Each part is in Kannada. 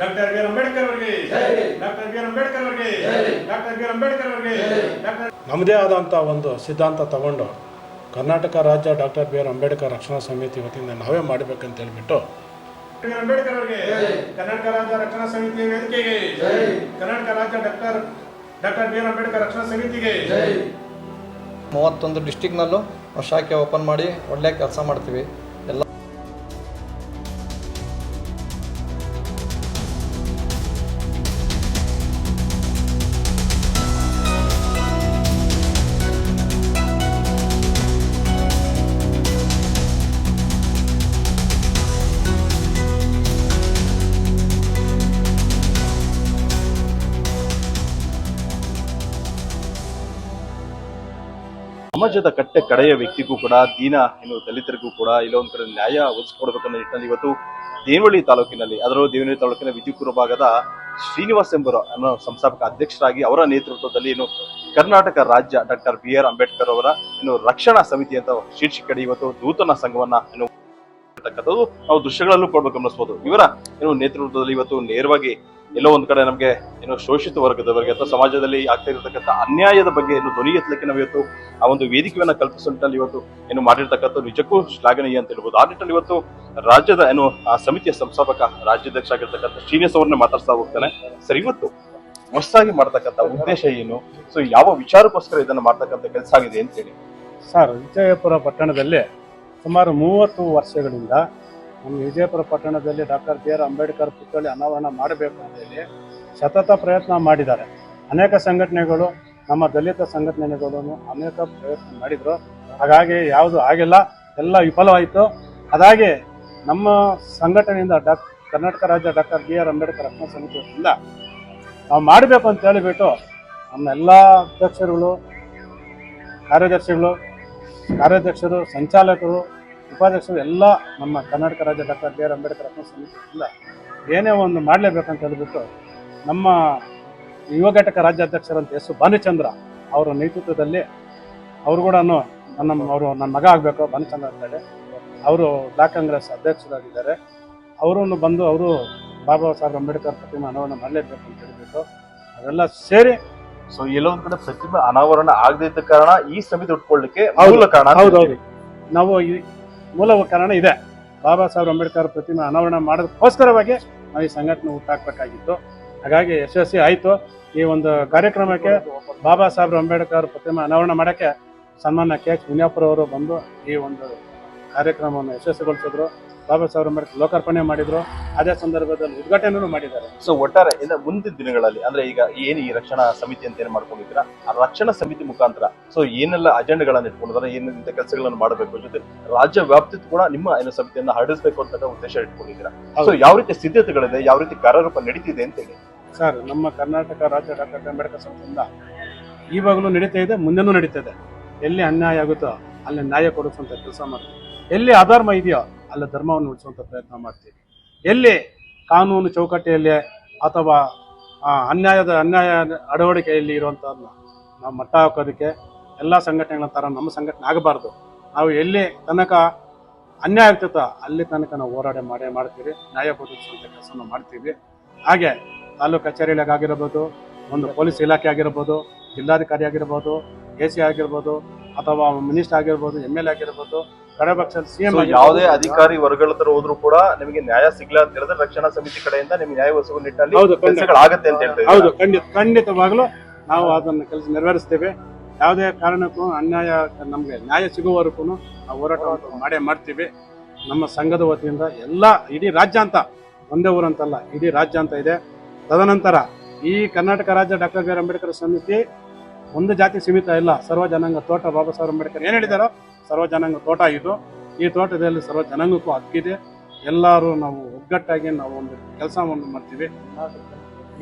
ಡಾಕ್ಟರ್ ಬಿ ಆರ್ ಅಂಬೇಡ್ಕರ್ ಅವರಿಗೆ. ಡಾಕ್ಟರ್ ಬಿ ಆರ್ ಅಂಬೇಡ್ಕರ್ ಅವರಿಗೆ. ಡಾಕ್ಟರ್ ಬಿ ಆರ್ ಅಂಬೇಡ್ಕರ್ ಅವರಿಗೆ. ಡಾಕ್ಟರ್ ನಮ್ಮದೇ ಆದಂಥ ಒಂದು ಸಿದ್ಧಾಂತ ತಗೊಂಡು ಕರ್ನಾಟಕ ರಾಜ್ಯ ಡಾಕ್ಟರ್ ಬಿ ಆರ್ ಅಂಬೇಡ್ಕರ್ ರಕ್ಷಣಾ ಸಮಿತಿ ವತಿಯಿಂದ ನಾವೇ ಮಾಡಬೇಕಂತ ಹೇಳ್ಬಿಟ್ಟು ಅಂಬೇಡ್ಕರ್ ಅವರಿಗೆ. ಕರ್ನಾಟಕ ರಾಜ್ಯ ರಕ್ಷಣಾ ಸಮಿತಿಯ ವೇದಿಕೆಗೆ. ಕರ್ನಾಟಕ ರಾಜ್ಯ doctor doctor B R Ambedkar ರಕ್ಷಣಾ ಸಮಿತಿಗೆ. ಮೂವತ್ತೊಂದು ಡಿಸ್ಟಿಕ್ನಲ್ಲೂ ಶಾಖೆ ಓಪನ್ ಮಾಡಿ ಒಳ್ಳೆಯ ಕೆಲಸ ಮಾಡ್ತೀವಿ. ಸಮಾಜದ ಕಟ್ಟೆ ಕಡೆಯ ವ್ಯಕ್ತಿಗೂ ಕೂಡ, ದೀನ ಏನು ದಲಿತರಿಗೂ ಕೂಡ ಇಲ್ಲೊಂದ್ ಕಡೆ ನ್ಯಾಯ ಒದಗಿಸ್ಕೊಡ್ಬೇಕನ್ನೋ ನಿಟ್ಟಿನಲ್ಲಿ ಇವತ್ತು ದೇವಳ್ಳಿ ತಾಲೂಕಿನಲ್ಲಿ, ಅದರಲ್ಲೂ ದೇವನಹಳ್ಳಿ ತಾಲೂಕಿನ ವಿಜಯಪುರ ಭಾಗದ ಶ್ರೀನಿವಾಸ್ ಎಂಬರು ಅನ್ನೋ ಸಂಸ್ಥಾಪಕ ಅಧ್ಯಕ್ಷರಾಗಿ ಅವರ ನೇತೃತ್ವದಲ್ಲಿ ಏನು ಕರ್ನಾಟಕ ರಾಜ್ಯ ಡಾಕ್ಟರ್ ಬಿ ಆರ್ ಅಂಬೇಡ್ಕರ್ ಅವರ ಏನು ರಕ್ಷಣಾ ಸಮಿತಿ ಅಂತ ಶೀರ್ಷಿಕೆಯಡಿ ಇವತ್ತು ನೂತನ ಸಂಘವನ್ನ ಏನು ನಾವು ದೃಶ್ಯಗಳಲ್ಲೂ ಕೊಡ್ಬೇಕು ಗಮನಿಸಬಹುದು ಇವರ ಏನು ನೇತೃತ್ವದಲ್ಲಿ ಇವತ್ತು ನೇರವಾಗಿ ಎಲ್ಲೋ ಒಂದ್ ಕಡೆ ನಮಗೆ ಏನು ಶೋಷಿತ ವರ್ಗದವರಿಗೆ ಅಥವಾ ಸಮಾಜದಲ್ಲಿ ಆಗ್ತಾ ಇರತಕ್ಕಂಥ ಅನ್ಯಾಯದ ಬಗ್ಗೆ ಏನು ಧ್ವನಿ ಎತ್ತಲಿಕ್ಕೆ ನಾವು ಇವತ್ತು ಆ ಒಂದು ವೇದಿಕೆಯನ್ನ ಕಲ್ಪಿಸೋ ನಿಟ್ಟಿನಲ್ಲಿ ಇವತ್ತು ಏನು ಮಾಡಿರ್ತಕ್ಕಂಥ ನಿಜಕ್ಕೂ ಶ್ಲಾಘನೀಯ ಅಂತ ಹೇಳ್ಬೋದು. ಆ ನಿಟ್ಟಿನಲ್ಲಿ ಇವತ್ತು ರಾಜ್ಯದ ಏನು, ಆ ಸಮಿತಿಯ ಸಂಸ್ಥಾಪಕ, ರಾಜ್ಯಾಧ್ಯಕ್ಷ ಆಗಿರ್ತಕ್ಕಂಥ ಶ್ರೀನಿವಾಸ್ ಅವ್ರನ್ನ ಮಾತಾಡ್ತಾ ಹೋಗ್ತಾನೆ. ಸರಿ, ಇವತ್ತು ಹೊಸದಾಗಿ ಮಾಡ್ತಕ್ಕಂಥ ಉದ್ದೇಶ ಏನು? ಸೊ ಯಾವ ವಿಚಾರಕ್ಕೋಸ್ಕರ ಇದನ್ನ ಮಾಡ್ತಕ್ಕಂಥ ಕೆಲಸ ಆಗಿದೆ ಅಂತ ಹೇಳಿ. ಸರ್, ವಿಜಯಪುರ ಪಟ್ಟಣದಲ್ಲಿ ಸುಮಾರು ಮೂವತ್ತು ವರ್ಷಗಳಿಂದ ನಮ್ಮ ವಿಜಯಪುರ ಪಟ್ಟಣದಲ್ಲಿ ಡಾಕ್ಟರ್ ಬಿ ಆರ್ ಅಂಬೇಡ್ಕರ್ ಪುತ್ಥಳಿ ಅನಾವರಣ ಮಾಡಬೇಕು ಅಂತ ಹೇಳಿ ಸತತ ಪ್ರಯತ್ನ ಮಾಡಿದ್ದಾರೆ. ಅನೇಕ ಸಂಘಟನೆಗಳು, ನಮ್ಮ ದಲಿತ ಸಂಘಟನೆಗಳನ್ನು ಅನೇಕ ಪ್ರಯತ್ನ ಮಾಡಿದ್ರು. ಹಾಗಾಗಿ ಯಾವುದು ಆಗಿಲ್ಲ, ಎಲ್ಲ ವಿಫಲವಾಯಿತು. ಅದಾಗಿ ನಮ್ಮ ಸಂಘಟನೆಯಿಂದ ಡಾಕ್, ಕರ್ನಾಟಕ ರಾಜ್ಯ ಡಾಕ್ಟರ್ ಬಿ ಆರ್ ಅಂಬೇಡ್ಕರ್ ರಕ್ಷಣಾ ಸಮಿತಿಯಿಂದ ನಾವು ಮಾಡಬೇಕು ಅಂತ ಹೇಳಿಬಿಟ್ಟು ನಮ್ಮ ಎಲ್ಲ ಅಧ್ಯಕ್ಷರುಗಳು, ಕಾರ್ಯದರ್ಶಿಗಳು, ಕಾರ್ಯಾಧ್ಯಕ್ಷರು, ಸಂಚಾಲಕರು ಉಪಾಧ್ಯಕ್ಷರು ಎಲ್ಲ ನಮ್ಮ ಕರ್ನಾಟಕ ರಾಜ್ಯ ಡಾಕ್ಟರ್ ಬಿ ಆರ್ ಅಂಬೇಡ್ಕರ್ ಸಮಿತಿ ಸಮಿತಿಯಿಂದ ಏನೇ ಒಂದು ಮಾಡಲೇಬೇಕಂತ ಹೇಳಿಬಿಟ್ಟು ನಮ್ಮ ಯುವ ಘಟಕ ರಾಜ್ಯಾಧ್ಯಕ್ಷರಂತ ಎಸ್ ಭಾನುಚಂದ್ರ ಅವರ ನೇತೃತ್ವದಲ್ಲಿ ಅವರು ಕೂಡ ನನ್ನ ಅವರು ನನ್ನ ಮಗ ಆಗಬೇಕು ಭಾನುಚಂದ್ರ ಅಂತೇಳಿ ಅವರು ಬ್ಲಾಕ್ ಕಾಂಗ್ರೆಸ್ ಅಧ್ಯಕ್ಷರಾಗಿದ್ದಾರೆ. ಅವರನ್ನು ಬಂದು ಅವರು ಬಾಬಾ ಸಾಹೇಬ್ ಅಂಬೇಡ್ಕರ್ ಪ್ರತಿಮೆ ಅನಾವರಣ ಮಾಡಲೇಬೇಕು ಅಂತ ಹೇಳಿಬಿಟ್ಟು ಅದೆಲ್ಲ ಸೇರಿ ಸೊ ಎಲ್ಲೋ ಒಂದ್ ಕಡೆ ಪ್ರತಿಮೆ ಅನಾವರಣ ಆಗದಿದ್ದ ಕಾರಣ ಈ ಸಮಿತಿ ಉಟ್ಕೊಳ್ಳಿಕ್ಕೆ ಕಾರಣ ಅಂತ ಹೌದು ಹೇಳ್ತೀವಿ. ನಾವು ಈ ಮೂಲ ಕಾರಣ ಇದೆ. ಬಾಬಾ ಸಾಹೇಬ್ ಅಂಬೇಡ್ಕರ್ ಪ್ರತಿಮೆ ಅನಾವರಣ ಮಾಡೋದಕ್ಕೋಸ್ಕರವಾಗಿ ನಾವು ಈ ಸಂಘಟನೆ ಹುಟ್ಟಾಕ್ಬೇಕಾಗಿತ್ತು ಹಾಗಾಗಿ ಯಶಸ್ವಿ ಆಯಿತು. ಈ ಒಂದು ಕಾರ್ಯಕ್ರಮಕ್ಕೆ ಬಾಬಾ ಸಾಹೇಬ್ ಅಂಬೇಡ್ಕರ್ ಪ್ರತಿಮೆ ಅನಾವರಣ ಮಾಡೋಕ್ಕೆ ಸನ್ಮಾನ ಕೆ ಎಚ್ ಮುನಿಯಪ್ಪರ ಅವರು ಬಂದು ಈ ಒಂದು ಕಾರ್ಯಕ್ರಮವನ್ನು ಯಶಸ್ವಿಗೊಳಿಸಿದ್ರು. ಬಾಬಾ ಸಾಹೇಬ್ ಅಂಬೇಡ್ಕರ್ ಲೋಕಾರ್ಪಣೆ ಮಾಡಿದ್ರು. ಅದೇ ಸಂದರ್ಭದಲ್ಲಿ ಉದ್ಘಾಟನೆಯೂ ಮಾಡಿದ್ದಾರೆ. ಸೊ ಒಟ್ಟಾರೆ ಇಲ್ಲ ಮುಂದಿನ ದಿನಗಳಲ್ಲಿ ಅಂದ್ರೆ ಈಗ ಏನು ಈ ರಕ್ಷಣಾ ಸಮಿತಿ ಅಂತ ಏನು ಮಾಡ್ಕೊಂಡಿದ್ದೀರಾ? ಆ ರಕ್ಷಣಾ ಸಮಿತಿ ಮುಖಾಂತರ ಸೊ ಏನೆಲ್ಲ ಅಜೆಂಡಗಳನ್ನ ಇಟ್ಕೊಂಡಿದ್ದಾರೆ ಏನೆಂತ ಕೆಲಸಗಳನ್ನು ಮಾಡಬೇಕು ಜೊತೆ ರಾಜ್ಯ ವ್ಯಾಪ್ತಿ ಕೂಡ ನಿಮ್ಮ ಏನು ಸಮಿತಿಯನ್ನ ಹರಡಿಸಬೇಕು ಅಂತ ಉದ್ದೇಶ ಇಟ್ಕೊಂಡಿದ್ದೀರಾ? ಸೊ ಯಾವ ರೀತಿ ಸಿದ್ಧತೆಗಳಿದೆ ಯಾವ ರೀತಿ ಕಾರ್ಯರೂಪ ನಡೀತಿದೆ ಅಂತ ಹೇಳಿ. ಸರ್ ನಮ್ಮ ಕರ್ನಾಟಕ ರಾಜ್ಯ ಡಾಕ್ಟರ್ ಅಂಬೇಡ್ಕರ್ ಸಂಸ್ಥೆಯಿಂದ ಈವಾಗಲೂ ನಡೀತಾ ಇದೆ ಮುಂದೆನೂ ನಡೀತಾ ಇದೆ. ಎಲ್ಲಿ ಅನ್ಯಾಯ ಆಗುತ್ತೋ ಅಲ್ಲಿ ನ್ಯಾಯ ಕೊಡಿಸುವಂತ ಕೆಲಸ ಮಾಡ್ತೀವಿ. ಎಲ್ಲಿ ಅಧರ್ಮ ಇದೆಯೋ ಅಲ್ಲಿ ಧರ್ಮವನ್ನು ಉಳಿಸುವಂಥ ಪ್ರಯತ್ನ ಮಾಡ್ತೀವಿ. ಎಲ್ಲಿ ಕಾನೂನು ಚೌಕಟ್ಟೆಯಲ್ಲಿ ಅಥವಾ ಅನ್ಯಾಯದ, ಅನ್ಯಾಯ ಅಡವಡಿಕೆಯಲ್ಲಿ ಇರುವಂಥದ್ದನ್ನ ನಾವು ಮಟ್ಟ ಹಾಕೋದಕ್ಕೆ ಎಲ್ಲ ಸಂಘಟನೆಗಳ ಥರ ನಮ್ಮ ಸಂಘಟನೆ ಆಗಬಾರ್ದು. ನಾವು ಎಲ್ಲಿ ತನಕ ಅನ್ಯಾಯ ಆಗ್ತೈತೋ ಅಲ್ಲಿ ತನಕ ನಾವು ಹೋರಾಟ ಮಾಡೇ ಮಾಡ್ತೀವಿ, ನ್ಯಾಯ ಒದಗಿಸುವಂಥ ಕೆಲಸವನ್ನು ಮಾಡ್ತೀವಿ. ಹಾಗೆ ತಾಲೂಕು ಕಚೇರಿಯಾಗ ಆಗಿರ್ಬೋದು, ಒಂದು ಪೊಲೀಸ್ ಇಲಾಖೆ ಆಗಿರ್ಬೋದು, ಜಿಲ್ಲಾಧಿಕಾರಿ ಆಗಿರ್ಬೋದು, ಎ ಸಿ ಆಗಿರ್ಬೋದು ಅಥವಾ ಮಿನಿಸ್ಟರ್ ಆಗಿರ್ಬೋದು ಎಂ ಎಲ್ ಎ ಆಗಿರ್ಬೋದು ಕಡೆ ಪಕ್ಷದ ಸಿ ಎಂ So, ಯಾವುದೇ ಅಧಿಕಾರಿ ವರ್ಗಗಳ ಹತ್ರ ಹೋದ್ರು ಕೂಡ ನಿಮಗೆ ನ್ಯಾಯ ಸಿಗ್ಲ ಅಂತ ಹೇಳಿದ್ರೆ ರಕ್ಷಣಾ ಸಮಿತಿ ಕಡೆಯಿಂದ ನಿಮ್ಗೆ ನ್ಯಾಯ ಒದಗಿಸುವ ನಿಟ್ಟಿನಲ್ಲಿ ಹೌದು, ಖಂಡಿತ. ಕೆಲಸಗಳಾಗತ್ತೆ ಅಂತ ಹೇಳ್ತಾ ಹೌದು ಖಂಡಿತ ಖಂಡಿತವಾಗ್ಲೂ ನಾವು ಅದನ್ನ ಕೆಲಸ ನೆರವೇರಿಸ್ತೇವೆ. ಯಾವುದೇ ಕಾರಣಕ್ಕೂ ಅನ್ಯಾಯ ನಮಗೆ ನ್ಯಾಯ ಸಿಗುವವರೆಗೂ ನಾವು ಹೋರಾಟವನ್ನು ಮಾಡೇ ಮಾಡ್ತೀವಿ. ನಮ್ಮ ಸಂಘದ ವತಿಯಿಂದ ಎಲ್ಲ ಇಡೀ ರಾಜ್ಯ ಅಂತ ಒಂದೇ ಊರಂತಲ್ಲ ಇಡೀ ರಾಜ್ಯ ಅಂತ ಇದೆ. ತದನಂತರ ಈ ಕರ್ನಾಟಕ ರಾಜ್ಯ ಡಾಕ್ಟರ್ ಬಿ ಆರ್ ಅಂಬೇಡ್ಕರ್ ಸಮಿತಿ ಒಂದು ಜಾತಿ ಸೀಮಿತ ಇಲ್ಲ ಸರ್ವ ಜನಾಂಗ ತೋಟ ಬಾಬಾ ಸಾಹೇಬ್ ಅಂಬೇಡ್ಕರ್ ಏನು ಹೇಳಿದಾರೋ ಸರ್ವ ಜನಾಂಗ ತೋಟ ಇದು. ಈ ತೋಟದಲ್ಲಿ ಸರ್ವ ಜನಾಂಗಕ್ಕೂ ಹಕ್ಕಿದೆ. ಎಲ್ಲರೂ ನಾವು ಒಗ್ಗಟ್ಟಾಗಿ ನಾವು ಒಂದು ಕೆಲಸವನ್ನು ಮಾಡ್ತೀವಿ.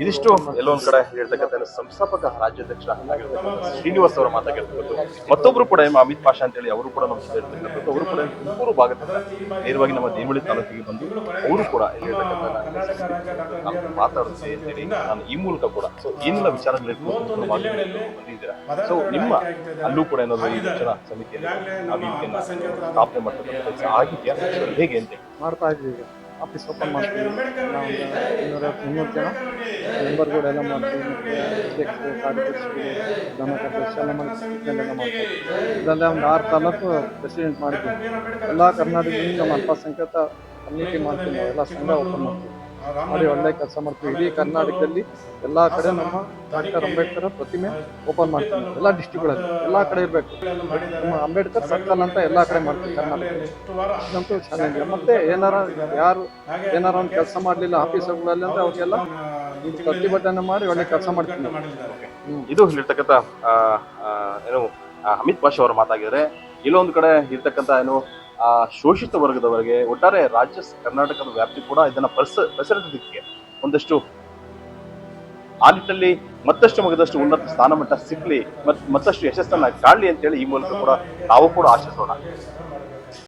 ಇದಿಷ್ಟು ಎಲ್ಲೊಂದ್ ಕಡೆ ಹೇಳ್ತಕ್ಕಂಥ ಸಂಸ್ಥಾಪಕ ರಾಜ್ಯಾಧ್ಯಕ್ಷ ಶ್ರೀನಿವಾಸ್ ಅವರ ಮಾತಾಗಿರ್ತಕ್ಕಂಥದ್ದು. ಮತ್ತೊಬ್ರು ಕೂಡ ಎಂ ಅಮಿತ್ ಪಾಷ ಅಂತ ಹೇಳಿ ಅವರು ಕೂಡ ನಮ್ಮ ಜೊತೆ ಇರ್ತಕ್ಕಂಥದ್ದು. ಅವರು ಕೂಡ ತುಮಕೂರು ಭಾಗದಿಂದ ನೇರವಾಗಿ ನಮ್ಮ ದೇವಳಿ ತಾಲೂಕಿಗೆ ಬಂದು ಅವರು ಕೂಡ ಹೇಳ್ತಕ್ಕಂಥ ಮಾತಾಡುತ್ತೆ ಅಂತೇಳಿ ನಾನು ಈ ಮೂಲಕ ಕೂಡ ಸೊ ಏನೆಲ್ಲ ವಿಚಾರಗಳಿರ್ಬೋದು ಬಂದಿದ್ದೀರಾ? ಸೊ ನಿಮ್ಮ ಅಲ್ಲೂ ಕೂಡ ಏನಾದ್ರು ಈ ರಕ್ಷಣಾ ಸಮಿತಿಯಲ್ಲಿ ಸ್ಥಾಪನೆ ಮಾಡ್ತಕ್ಕಂಥ ಕೆಲಸ ಆಗಿದೆಯಾ? ಹೇಗೆ ಅಂತ ಮಾಡ್ತಾ ಇದ್ದೀವಿ. ಆಫೀಸ್ ಓಪನ್ ಮಾಡ್ತೀವಿ. ನಾವು ಇನ್ನೂರ ಇನ್ನೂರು ಜನ. ಮೆಂಬರ್ಗಳೆಲ್ಲ ಮಾಡ್ತೀವಿ. ಮತ್ತು ಅಧ್ಯಕ್ಷರು, ಕಾರ್ಯದರ್ಶಿಗಳು ಎಲ್ಲ ಮಾಡ್ತೀವಿ ಮಾಡ್ತೀವಿ. ಇದರಲ್ಲೇ ಒಂದು ಆರು ತಾಲೂಕು ಪ್ರೆಸಿಡೆಂಟ್ ಮಾಡಿದ್ವಿ ಎಲ್ಲ ಕರ್ನಾಟಕದಿಂದ ನಮ್ಮ ಅಲ್ಪಸಂಖ್ಯಾತ ಕಮ್ಯುನಿಟಿ ಮಾಡ್ತೀವಿ. ಎಲ್ಲ ಸಂಘ ಓಪನ್ ಮಾಡ್ತೀವಿ. ಮಾಡಿ ಒಳ್ಳೆ ಕೆಲಸ ಮಾಡ್ತೀವಿ. ಇಡೀ ಕರ್ನಾಟಕದಲ್ಲಿ ಎಲ್ಲ ಕಡೆ ನಮ್ಮ ಡಾಕ್ಟರ್ ಅಂಬೇಡ್ಕರ್ ಪ್ರತಿಮೆ ಓಪನ್ ಮಾಡ್ತೀವಿ ಎಲ್ಲ ಡಿಸ್ಟಿಕ್ಗಳಲ್ಲಿ ಎಲ್ಲ ಕಡೆ ಇರಬೇಕು. ನಮ್ಮ ಅಂಬೇಡ್ಕರ್ ಸರ್ಕಲ್ ಅಂತ ಎಲ್ಲ ಕಡೆ ಮಾಡ್ತೀವಿ ಕರ್ನಾಟಕ ಇದಂತೂ ಚಾಲೆಂಜ್. ಮತ್ತೆ ಏನಾರ ಯಾರು ಏನಾರ ಒಂದು ಕೆಲಸ ಮಾಡಲಿಲ್ಲ ಆಫೀಸ್ಗಳಲ್ಲಿ ಅಂದ್ರೆ ಅವರಿಗೆಲ್ಲ ಪ್ರತಿಭಟನೆ ಮಾಡಿ ಒಳ್ಳೆ ಕೆಲಸ ಮಾಡ್ತೀವಿ ಇದು ಇರ್ತಕ್ಕಂಥ ಏನು ಅಮಿತ್ ಪಾಷಾ ಅವರು ಮಾತಾಗಿದ್ರೆ ಇಲ್ಲೊಂದು ಕಡೆ ಇರ್ತಕ್ಕಂಥ ಏನು ಶೋಷಿತ ವರ್ಗದವರಿಗೆ ಒಟ್ಟಾರೆ ರಾಜ್ಯ ಕರ್ನಾಟಕದ ವ್ಯಾಪ್ತಿ ಕೂಡ ಇದನ್ನ ಪರ್ಸ ಒಂದಷ್ಟು ಆ ನಿಟ್ಟಿನಲ್ಲಿ ಮತ್ತಷ್ಟು ಮಗದಷ್ಟು ಉನ್ನತ ಸ್ಥಾನಮಟ್ಟ ಸಿಗ್ಲಿ ಮತ್ ಮತ್ತಷ್ಟು ಯಶಸ್ಸನ್ನ ಕಾಣಲಿ ಅಂತೇಳಿ ಈ ಮೂಲಕ ಕೂಡ ನಾವು ಕೂಡ ಆಶಿಸೋಣ.